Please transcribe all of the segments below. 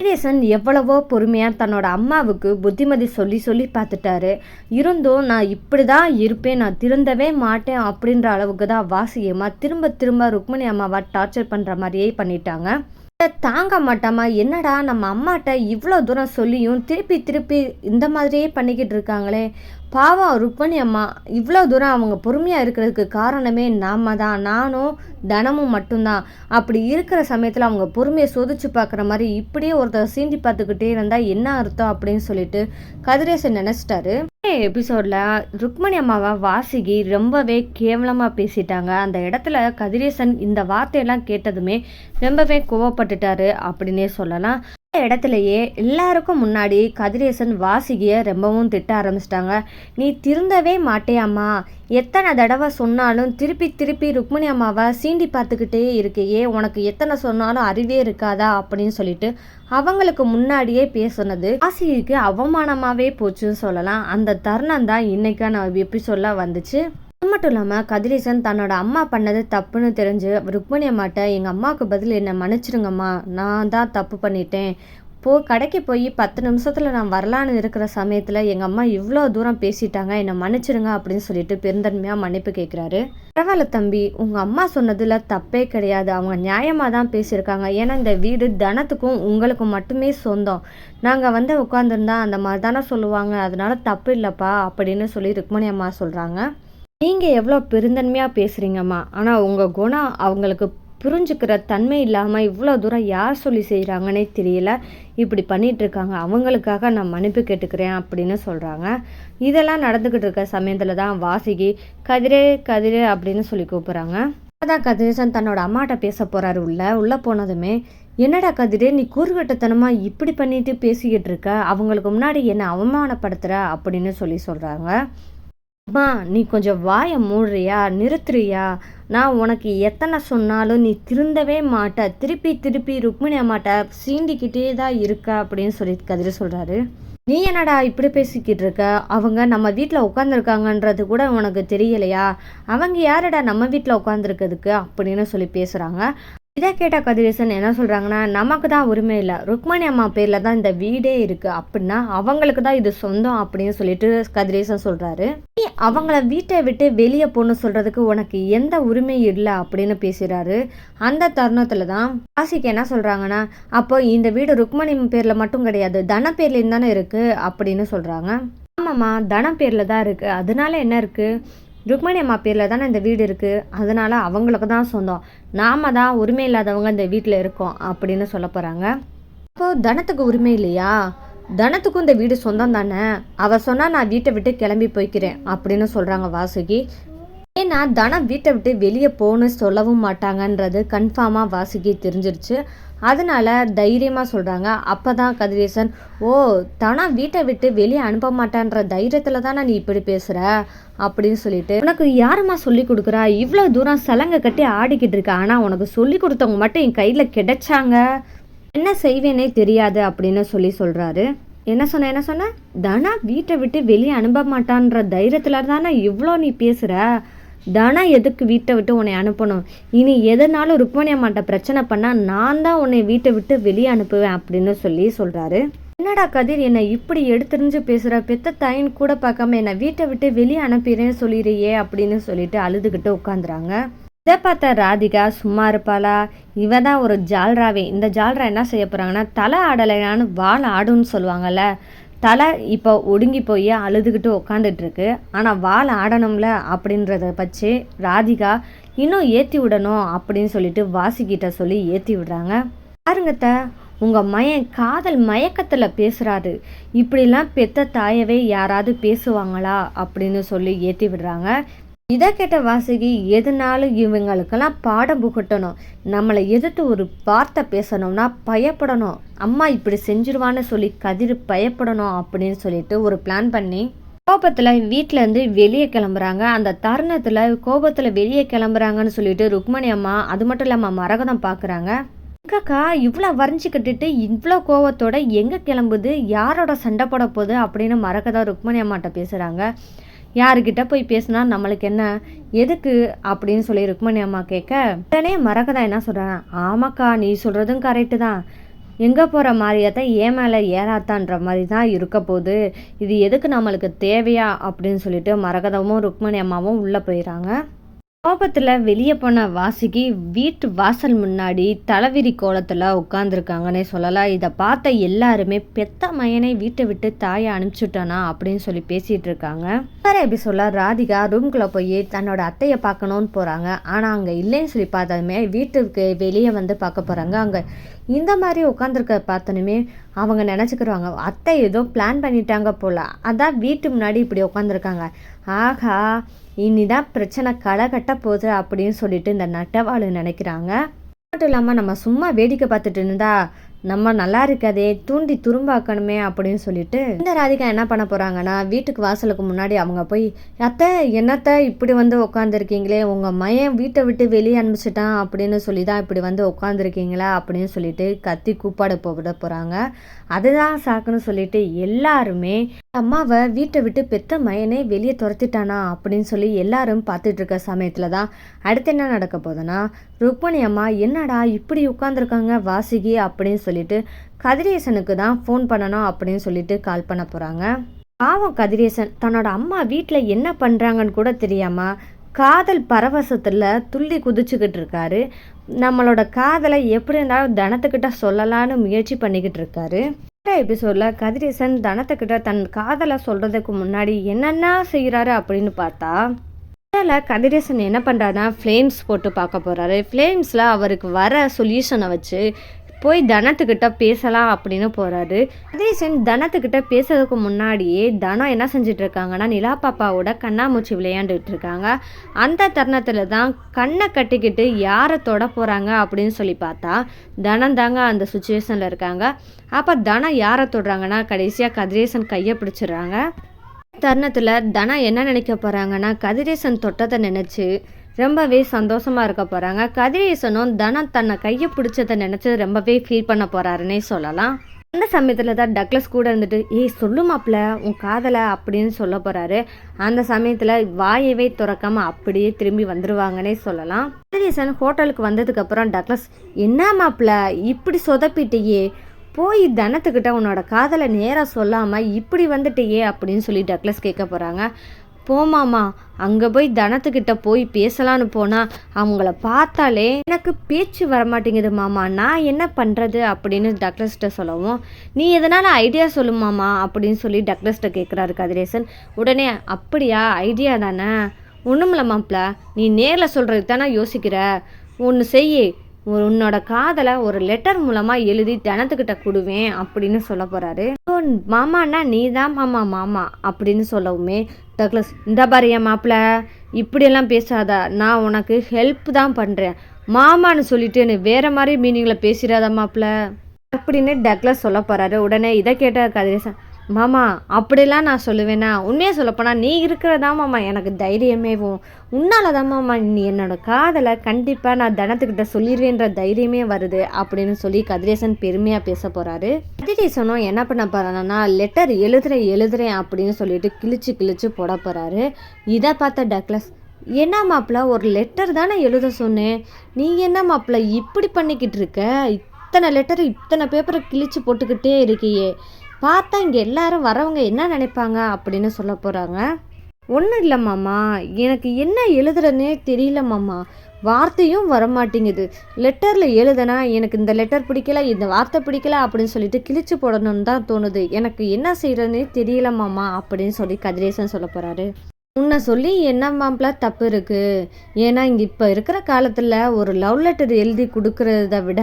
கதிரேசன் எவ்வளவோ பொறுமையாக தன்னோட அம்மாவுக்கு புத்திமதி சொல்லி சொல்லி பார்த்துட்டாரு. இருந்தும் நான் இப்படி தான் இருப்பேன் நான் திருந்தவே மாட்டேன் அப்படின்ற அளவுக்கு தான் வாசியம்மா திரும்ப திரும்ப ருக்மணி அம்மாவை டார்ச்சர் பண்ணுற மாதிரியே பண்ணிட்டாங்க. இதை தாங்க மாட்டாமா என்னடா நம்ம அம்மாட்ட இவ்வளோ தூரம் சொல்லியும் திருப்பி திருப்பி இந்த மாதிரியே பண்ணிக்கிட்டு இருக்காங்களே? பாவம் ருக்மணி அம்மா இவ்வளோ தூரம் அவங்க பொறுமையாக இருக்கிறதுக்கு காரணமே நாம தான் நானும் தனமும் மட்டும்தான். அப்படி இருக்கிற சமயத்தில் அவங்க பொறுமையை சோதிச்சு பார்க்குற மாதிரி இப்படியே ஒருத்தர் சீண்டி பார்த்துக்கிட்டே இருந்தால் என்ன அர்த்தம் அப்படின்னு சொல்லிட்டு கதிரேசன் நினச்சிட்டாரு. எபிசோடில் ருக்மணி அம்மாவை வாசிகி ரொம்பவே கேவலமாக பேசிட்டாங்க. அந்த இடத்துல கதிரேசன் இந்த வார்த்தையெல்லாம் கேட்டதுமே ரொம்பவே கோவப்பட்டுட்டாரு அப்படின்னே சொல்லலாம். இடத்துலையே எல்லாருக்கும் முன்னாடி கதிரேசன் வாசிகிய ரொம்பவும் திட்ட ஆரம்பிச்சிட்டாங்க. நீ திருந்தவே மாட்டேயாம்மா எத்தனை தடவை சொன்னாலும் திருப்பி திருப்பி ருக்மணி அம்மாவை சீண்டி பார்த்துக்கிட்டே இருக்கையே. உனக்கு எத்தனை சொன்னாலும் அறிவே இருக்காதா? அப்படின்னு சொல்லிட்டு அவங்களுக்கு முன்னாடியே பேசுனது. வாசிகிக்கு அவமானமாகவே போச்சுன்னு சொல்லலாம். அந்த தருணம் தான் இன்னைக்கான எபிசோடில் வந்துச்சு. அது மட்டும் இல்லாமல் கதிரேசன் தன்னோட அம்மா பண்ணது தப்புன்னு தெரிஞ்சு ருக்மணி அம்மாட்ட எங்கள் அம்மாவுக்கு பதில் என்னை மன்னிச்சிடுங்கம்மா நான் தான் தப்பு பண்ணிட்டேன். போ கடைக்கு போய் பத்து நிமிஷத்தில் நான் வரலான்னு இருக்கிற சமயத்தில் எங்கள் அம்மா இவ்வளோ தூரம் பேசிட்டாங்க. என்னை மன்னிச்சிடுங்க அப்படின்னு சொல்லிட்டு பெருந்தன்மையாக மன்னிப்பு கேட்குறாரு பரவாயில்ல தம்பி. உங்கள் அம்மா சொன்னதில் தப்பே கிடையாது. அவங்க நியாயமாக தான் பேசியிருக்காங்க. ஏன்னா இந்த வீடு தனத்துக்கும் உங்களுக்கும் மட்டுமே சொந்தம். நாங்கள் வந்து உட்காந்துருந்தா அந்த மாதிரி தானே சொல்லுவாங்க. அதனால தப்பு இல்லைப்பா அப்படின்னு சொல்லி ருக்மணி அம்மா சொல்கிறாங்க நீங்கள் எவ்வளோ பெருந்தன்மையாக பேசுகிறீங்கம்மா ஆனால் உங்கள் குணம் அவங்களுக்கு புரிஞ்சுக்கிற தன்மை இல்லாமல் இவ்வளோ தூரம் யார் சொல்லி செய்கிறாங்கன்னே தெரியல. இப்படி பண்ணிகிட்ருக்காங்க இருக்காங்க அவங்களுக்காக நான் மன்னிப்பு கேட்டுக்கிறேன் அப்படின்னு சொல்கிறாங்க இதெல்லாம் நடந்துக்கிட்டு இருக்க சமயத்தில் தான் வாசிகி கதிரே கதிரே அப்படின்னு சொல்லி கூப்பிட்றாங்க. அதான் கதிரேசன் தன்னோட அம்மாட்ட பேச போகிறாரு உள்ள. உள்ளே போனதுமே என்னடா கதிரே நீ கூறுகட்டத்தனமாக இப்படி பண்ணிட்டு பேசிக்கிட்டு இருக்க? அவங்களுக்கு முன்னாடி என்னை அவமானப்படுத்துகிற அப்படின்னு சொல்லி சொல்கிறாங்க அம்மா நீ கொஞ்சம் வாயை மூடுறியா? நிறுத்துறியா? நான் உனக்கு எத்தனை சொன்னாலும் நீ திருந்தவே மாட்ட. திருப்பி திருப்பி ருக்மிணி அம்மாட்ட சீண்டிக்கிட்டே தான் இருக்க அப்படின்னு சொல்லி கதிர சொல்கிறாரு நீ என்னடா இப்படி பேசிக்கிட்டு இருக்க? அவங்க நம்ம வீட்டில் உட்காந்துருக்காங்கன்றது கூட உனக்கு தெரியலையா? அவங்க யாரடா நம்ம வீட்டில் உட்காந்துருக்கிறதுக்கு அப்படின்னு சொல்லி பேசுகிறாங்க இதை கேட்ட கதிரேசன் என்ன சொல்கிறாங்கன்னா நமக்கு தான் உரிமை இல்லை. ருக்மணி அம்மா பேரில் தான் இந்த வீடே இருக்குது அப்படின்னா அவங்களுக்கு தான் இது சொந்தம் அப்படின்னு சொல்லிட்டு கதிரேசன் சொல்கிறாரு நீ அவங்கள வீட்டை விட்டு வெளியே போகணும் சொல்கிறதுக்கு உனக்கு எந்த உரிமையும் இல்லை அப்படின்னு பேசுகிறாரு அந்த தருணத்தில் தான் ஆசிக்கு என்ன சொல்கிறாங்கன்னா அப்போ இந்த வீடு ருக்மணி பேரில் மட்டும் கிடையாது தன பேர்லேயும் தானே இருக்குது அப்படின்னு சொல்கிறாங்க ஆமாம்மா தன பேரில் தான் இருக்குது அதனால என்ன இருக்குது ருக்மணி அம்மா பேரில் தானே இந்த வீடு இருக்குது அதனால் அவங்களுக்கு தான் சொந்தம். நாம தான் உரிமை இல்லாதவங்க இந்த வீட்டில் இருக்கோம் அப்படின்னு சொல்ல போகிறாங்க அப்போது தனத்துக்கு உரிமை இல்லையா? தனத்துக்கும் இந்த வீடு சொந்தம் தானே? அவள் சொன்னால் நான் வீட்டை விட்டு கிளம்பி போய்க்கிறேன் அப்படின்னு சொல்கிறாங்க வாசுகி. ஏன்னா தனம் வீட்டை விட்டு வெளியே போகணும் சொல்லவும் மாட்டாங்கன்றது கன்ஃபார்மாக வாசுகி தெரிஞ்சிருச்சு. அதனால தைரியமாக சொல்கிறாங்க அப்போ தான் கதிரேசன் ஓ தனம் வீட்டை விட்டு வெளியே அனுப்ப மாட்டான்ற தைரியத்தில் தானே நீ இப்படி பேசுகிற அப்படின்னு சொல்லிட்டு உனக்கு யாரும்மா சொல்லி கொடுக்குறா? இவ்வளோ தூரம் சலங்கை கட்டி ஆடிக்கிட்டு இருக்க. ஆனால் உனக்கு சொல்லி கொடுத்தவங்க மட்டும் என் கையில் கிடைச்சாங்க. என்ன செய்வேனே தெரியாது அப்படின்னு சொல்லி சொல்கிறாரு என்ன சொன்ன என்ன சொன்ன? தனா வீட்டை விட்டு வெளியே அனுப்ப மாட்டான்ற தைரியத்தில் தானே இவ்வளோ நீ பேசுகிற தானா எதுக்கு வீட்டை விட்டு உன்னை அனுப்பணும்? இனி எதனாலும் ருக்மணி அம்மாட்ட பிரச்சனை பண்ணால் நான் தான் உன்னை வீட்டை விட்டு வெளியே அனுப்புவேன் அப்படின்னு சொல்லி சொல்கிறாரு என்னடா கதிர் என்னை இப்படி எடுத்துரிஞ்சு பேசுகிற பெத்த தாயின் கூட பார்க்காம என்னை வீட்டை விட்டு வெளியே அனுப்பிடுறேன்னு சொல்லிடுறியே அப்படின்னு சொல்லிட்டு அழுதுகிட்டு உட்காந்துறாங்க இதை பார்த்த ராதிகா சும்மா இருப்பாளா? இவ தான் ஒரு ஜால்ராவே. இந்த ஜால்ரா என்ன செய்ய போகிறாங்கன்னா தலை ஆடலையான்னு வால் ஆடுன்னு சொல்லுவாங்கல்ல. தலை இப்போ ஒடுங்கி போய் அழுதுகிட்டு உக்காந்துட்டுருக்கு ஆனால் வால் ஆடணும்ல அப்படின்றத பற்றி ராதிகா இன்னும் ஏற்றி விடணும் அப்படின்னு சொல்லிட்டு வாசிக்கிட்ட சொல்லி ஏற்றி விடுறாங்க. பாருங்கத்த உங்கள் மயன் காதல் மயக்கத்தில் பேசுகிறாரு இப்படிலாம் பெத்த தாயவே யாராவது பேசுவாங்களா அப்படின்னு சொல்லி ஏற்றி விடுறாங்க. இதை கேட்ட வாசுகி எதுனாலும் இவங்களுக்கெல்லாம் பாடம் புகட்டணும். நம்மளை எதிர்த்து ஒரு வார்த்தை பேசணும்னா பயப்படணும். அம்மா இப்படி செஞ்சிருவான்னு சொல்லி கதிர் பயப்படணும் அப்படின்னு சொல்லிட்டு ஒரு பிளான் பண்ணி கோபத்தில் வீட்டிலேருந்து வெளியே கிளம்புறாங்க. அந்த தருணத்தில் கோபத்தில் வெளியே கிளம்புறாங்கன்னு சொல்லிட்டு ருக்மணி அம்மா அது மட்டும் இல்லாமல் மரகதம் பார்க்குறாங்க எங்கக்கா இவ்வளோ வரைஞ்சி கட்டிட்டு இவ்வளோ கோவத்தோட எங்கே கிளம்புது? யாரோட சண்டை போட போகுது? அப்படின்னு மரகதம் ருக்மணி அம்மாட்ட பேசுகிறாங்க யாருக்கிட்ட போய் பேசினா நம்மளுக்கு என்ன? எதுக்கு? அப்படின்னு சொல்லி ருக்மணி அம்மா கேட்க உடனே மரகதா என்ன சொல்கிறேன் ஆமாக்கா நீ சொல்கிறதும் கரெக்டு தான். எங்கே போகிற மாதிரியா தான் ஏன் மேலே ஏறாத்தான்ற மாதிரி தான் இருக்க போகுது. இது எதுக்கு நம்மளுக்கு தேவையா? அப்படின்னு சொல்லிட்டு மரகதமும் ருக்மணி அம்மாவும் உள்ளே போயிடறாங்க. கோபத்தில் வெளியே போன வாசிக்கு வீட்டு வாசல் முன்னாடி தலைவிரி கோலத்தில் உட்காந்துருக்காங்கன்னே சொல்லலாம். இதை பார்த்த எல்லாருமே பெத்த மயனை வீட்டை விட்டு தாயை அனுப்பிச்சுட்டானா? அப்படின்னு சொல்லி பேசிகிட்டு இருக்காங்க. வேறு எப்படி சொல்ல ராதிகா ரூம்குள்ளே போய் தன்னோட அத்தையை பார்க்கணுன்னு போகிறாங்க ஆனால் அங்கே இல்லைன்னு சொல்லி பார்த்ததுமே வீட்டுக்கு வெளியே வந்து பார்க்க போகிறாங்க அங்கே இந்த மாதிரி உட்காந்துருக்க பார்த்தனுமே அவங்க நினச்சிக்கிறாங்க அத்தை ஏதோ பிளான் பண்ணிட்டாங்க போல். அதான் வீட்டு முன்னாடி இப்படி உட்காந்துருக்காங்க ஆகா இனிதான் பிரச்சனை களை கட்ட போகுது அப்படின்னு சொல்லிட்டு இந்த நட்டவாளு நினைக்கிறாங்க. மட்டும் இல்லாமல் நம்ம சும்மா வேடிக்கை பார்த்துட்டு இருந்தா நம்ம நல்லா இருக்காதே தூண்டி துரும்பாக்கணுமே அப்படின்னு சொல்லிட்டு இந்த ராதிகா என்ன பண்ண போகிறாங்கன்னா வீட்டுக்கு வாசலுக்கு முன்னாடி அவங்க போய் அத்தை என்னத்த இப்படி வந்து உட்காந்துருக்கீங்களே உங்கள் மையன் வீட்டை விட்டு வெளியே அனுப்பிச்சிட்டான் அப்படின்னு சொல்லி தான் இப்படி வந்து உட்காந்துருக்கீங்களா அப்படின்னு சொல்லிட்டு கத்தி கூப்பாடு போட போகிறாங்க அதுதான் சாக்குன்னு சொல்லிட்டு எல்லாருமே அம்மாவை வீட்டை விட்டு பெத்த மயனே வெளியே துரத்திட்டானா? அப்படின்னு சொல்லி எல்லாரும் பார்த்துட்டு இருக்க சமயத்தில் தான் அடுத்து என்ன நடக்க போகுதுன்னா ருக்மணி அம்மா என்னடா இப்படி உட்காந்துருக்காங்க வாசிகி? அப்படின்னு சொல்லிட்டு கதிரேசனுக்கு தான் ஃபோன் பண்ணணும் அப்படின்னு சொல்லிட்டு கால் பண்ண போகிறாங்க பாவம் கதிரேசன் தன்னோட அம்மா வீட்டில் என்ன பண்ணுறாங்கன்னு கூட தெரியாமல் காதல் பரவசத்தில் துள்ளி குதிச்சுக்கிட்டு இருக்காரு. நம்மளோட காதலை எப்படி இருந்தாலும் தனத்துக்கிட்ட சொல்லலான்னு முயற்சி பண்ணிக்கிட்டு இருக்காரு. எபிசோடில் கதிரேசன் தனத்துக்கிட்ட தன் காதலை சொல்கிறதுக்கு முன்னாடி என்னென்ன செய்கிறாரு அப்படின்னு பார்த்தா அதில் கதிரேசன் என்ன பண்ணுறாருன்னா ஃப்ளேம்ஸ் போட்டு பார்க்க போகிறாரு ஃப்ளேம்ஸில் அவருக்கு வர சொல்யூஷனை வச்சு போய் தனத்துக்கிட்ட பேசலாம் அப்படின்னு போகிறாரு கதிரேசன் தனத்துக்கிட்ட பேசுறதுக்கு முன்னாடியே தனம் என்ன செஞ்சுட்டு இருக்காங்கன்னா நிலா பாப்பாவோட கண்ணாமூச்சி விளையாண்டுட்டு இருக்காங்க அந்த தருணத்தில் தான் கண்ணை கட்டிக்கிட்டு யாரை தொட போகிறாங்க அப்படின்னு சொல்லி பார்த்தா தனம் தாங்க அந்த சுச்சுவேஷனில் இருக்காங்க. அப்போ தனம் யாரை தொடுறாங்கன்னா கடைசியாக கதிரேசன் கையை பிடிச்சிடுறாங்க. தருணத்தில் தனா என்ன நினைக்க போகிறாங்கன்னா கதிரேசன் தொட்டதை நினச்சி ரொம்பவே சந்தோஷமாக இருக்க போகிறாங்க கதிரேசனும் தனம் தன்னை கையை பிடிச்சதை நினச்சி ரொம்பவே ஃபீல் பண்ண போகிறாருன்னே சொல்லலாம். அந்த சமயத்தில் தான் டக்ளஸ் கூட இருந்துட்டு ஏய் சொல்லு மாப்பிள்ள உன் காதலை அப்படின்னு சொல்ல போகிறாரு அந்த சமயத்தில் வாயவே திறக்காமல் அப்படியே திரும்பி வந்துடுவாங்கன்னே சொல்லலாம். கதிரேசன் ஹோட்டலுக்கு வந்ததுக்கப்புறம் டக்ளஸ் என்ன மாப்பிள்ள இப்படி சொதப்பிட்டியே. போய் தனத்துக்கிட்ட உன்னோட காதலை நேராக சொல்லாமல் இப்படி வந்துட்டியே அப்படின்னு சொல்லி டக்ளஸ் கேட்க போகிறாங்க போமாமா அங்கே போய் தனத்துக்கிட்ட போய் பேசலான்னு போனால் அவங்கள பார்த்தாலே எனக்கு பேச்சு வரமாட்டேங்குது மாமா. நான் என்ன பண்ணுறது அப்படின்னு டக்ளஸ்கிட்ட சொல்லவும் நீ எதனால் ஐடியா சொல்லு மாமா அப்படின்னு சொல்லி டக்ளஸ்கிட்ட கேட்குறாரு கதிரேசன். உடனே அப்படியா ஐடியா தானே? ஒன்றுமில்ல மாப்பிள்ள நீ நேரில் சொல்கிறதுக்கு தானே யோசிக்கிற. ஒன்று செய்யி உன்னோட காதலை ஒரு லெட்டர் மூலமாக எழுதி தினத்துக்கிட்ட கொடுவேன் அப்படின்னு சொல்ல போகிறாரு மாமான்னா நீ தான் மாமா மாமா அப்படின்னு சொல்லவுமே டக்ளஸ் இந்த பாரு என் மாப்பிள்ள இப்படியெல்லாம் பேசாத. நான் உனக்கு ஹெல்ப் தான் பண்ணுறேன் மாமான்னு சொல்லிட்டு நீ வேறு மாதிரி மீனிங்கில் பேசிடாத மாப்பிள்ள அப்படின்னு டக்ளஸ் சொல்ல போகிறாரு உடனே இதை கேட்ட கதிரேசன் மாமா அப்படிலாம் நான் சொல்லுவேனா? உண்மையாக சொல்லப்போனால் நீ இருக்கிறதா மாமா எனக்கு தைரியமேவும் உன்னால தான் மாமா நீ என்னோட காதலை கண்டிப்பாக நான் தனத்துக்கிட்ட சொல்லிடுவேன்ற தைரியமே வருது அப்படின்னு சொல்லி கதிரேசன் பெருமையாக பேச போகிறாரு கதிரேசனும் என்ன பண்ண போகிறான்னா லெட்டர் எழுதுறேன் எழுதுறேன் அப்படின்னு சொல்லிட்டு கிழிச்சு கிழிச்சு போட போகிறாரு இதை பார்த்த டக்ளஸ் என்ன மாப்பிள்ள ஒரு லெட்டர் தானே எழுத சொன்னேன். நீ என்ன மாப்பிள்ள இப்படி பண்ணிக்கிட்டு இருக்க? இத்தனை லெட்டர் இத்தனை பேப்பரை கிழிச்சு போட்டுக்கிட்டே இருக்கியே. பார்த்தா இங்கே எல்லாரும் வரவங்க என்ன நினைப்பாங்க அப்படின்னு சொல்ல போகிறாங்க ஒன்றும் இல்லை மாமா. எனக்கு என்ன எழுதுறதுனே தெரியல மாமா. வார்த்தையும் வரமாட்டேங்குது. லெட்டரில் எழுதுனா எனக்கு இந்த லெட்டர் பிடிக்கல இந்த வார்த்தை பிடிக்கல அப்படின்னு சொல்லிட்டு கிழிச்சு போடணும்னு தான் தோணுது. எனக்கு என்ன செய்கிறதுனே தெரியல மாமா அப்படின்னு சொல்லி கதிரேசன் சொல்ல போகிறாரு உன்னை சொல்லி என்ன மாப்பிள தப்பு இருக்குது ஏன்னா இங்கே இப்போ இருக்கிற காலத்தில் ஒரு லவ் லெட்டர் எழுதி கொடுக்கறத விட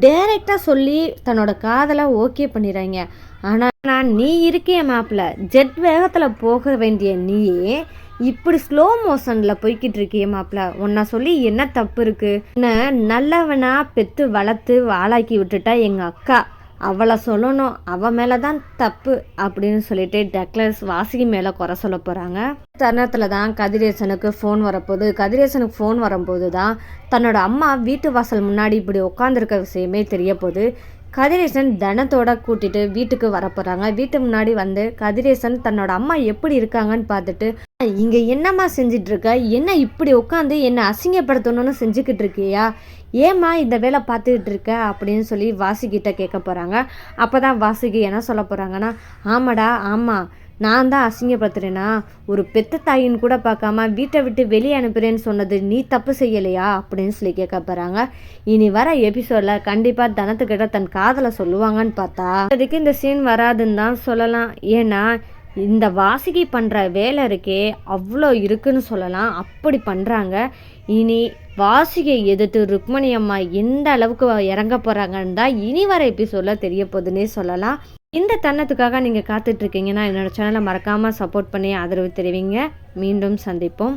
டைரெக்டாக சொல்லி தன்னோட காதலை ஓகே பண்ணிடுறாங்க ஆனால் நான் நீ இருக்கிய மாப்பிள்ள ஜெட் வேகத்தில் போக வேண்டிய நீயே இப்படி ஸ்லோ மோஷனில் போய்கிட்டு இருக்கிய மாப்பிள்ள உன்னை சொல்லி என்ன தப்பு இருக்குது என்ன பெற்று வளர்த்து வாழாக்கி விட்டுட்டா எங்கள் அக்கா. அவளை சொல்லணும் அவள் மேலே தான் தப்பு அப்படின்னு சொல்லிட்டு டக்ளஸ் வாசிகி மேலே குறை சொல்ல போகிறாங்க தருணத்தில் தான் கதிரேசனுக்கு ஃபோன் வரப்போகுது. கதிரேசனுக்கு ஃபோன் வரும்போது தான் தன்னோட அம்மா வீட்டு வாசல் முன்னாடி இப்படி உட்காந்துருக்க விஷயமே தெரிய போகுது கதிரேசன் தனத்தோட கூட்டிட்டு வீட்டுக்கு வரப்போகிறாங்க வீட்டு முன்னாடி வந்து கதிரேசன் தன்னோட அம்மா எப்படி இருக்காங்கன்னு பார்த்துட்டு இங்கே என்னம்மா செஞ்சிட்டு இருக்க என்ன இப்படி உட்காந்து என்னை அசிங்கப்படுத்தணும்னு செஞ்சுக்கிட்டு இருக்கியா? ஏம்மா இந்த வேலை பார்த்துக்கிட்டு இருக்க அப்படின்னு சொல்லி வாசுகிட்ட கேட்க போகிறாங்க அப்போ தான் வாசுகி என்ன சொல்ல போகிறாங்கன்னா ஆமாடா ஆமாம் நான் தான் அசிங்கப்படுத்துறேனா? ஒரு பெத்த தாயின்னு கூட பார்க்காம வீட்டை விட்டு வெளியே அனுப்புறேன்னு சொன்னது நீ தப்பு செய்யலையா? அப்படின்னு சொல்லி கேட்க போகிறாங்க இனி வர எபிசோடில் கண்டிப்பாக தனத்துக்கிட்ட தன் காதலை சொல்லுவாங்கன்னு பார்த்தா அதுக்கு இந்த சீன் வராதுன்னு தான் சொல்லலாம். ஏன்னா இந்த வாசுகி பண்ணுற வேலை இருக்கே அவ்வளோ இருக்குன்னு சொல்லலாம். அப்படி பண்ணுறாங்க இனி வாசுகியை எதிர்த்து ருக்மணி அம்மா எந்த அளவுக்கு இறங்க போகிறாங்கன்னு தான் இனி வர எபிசோடில் தெரிய போகுதுன்னே சொல்லலாம். இந்த தன்னத்துக்காக நீங்கள் காத்துட்ருக்கீங்கன்னா என்னோடய சேனலை மறக்காமல் சப்போர்ட் பண்ணி ஆதரவு தெரிவிங்க. மீண்டும் சந்திப்போம்.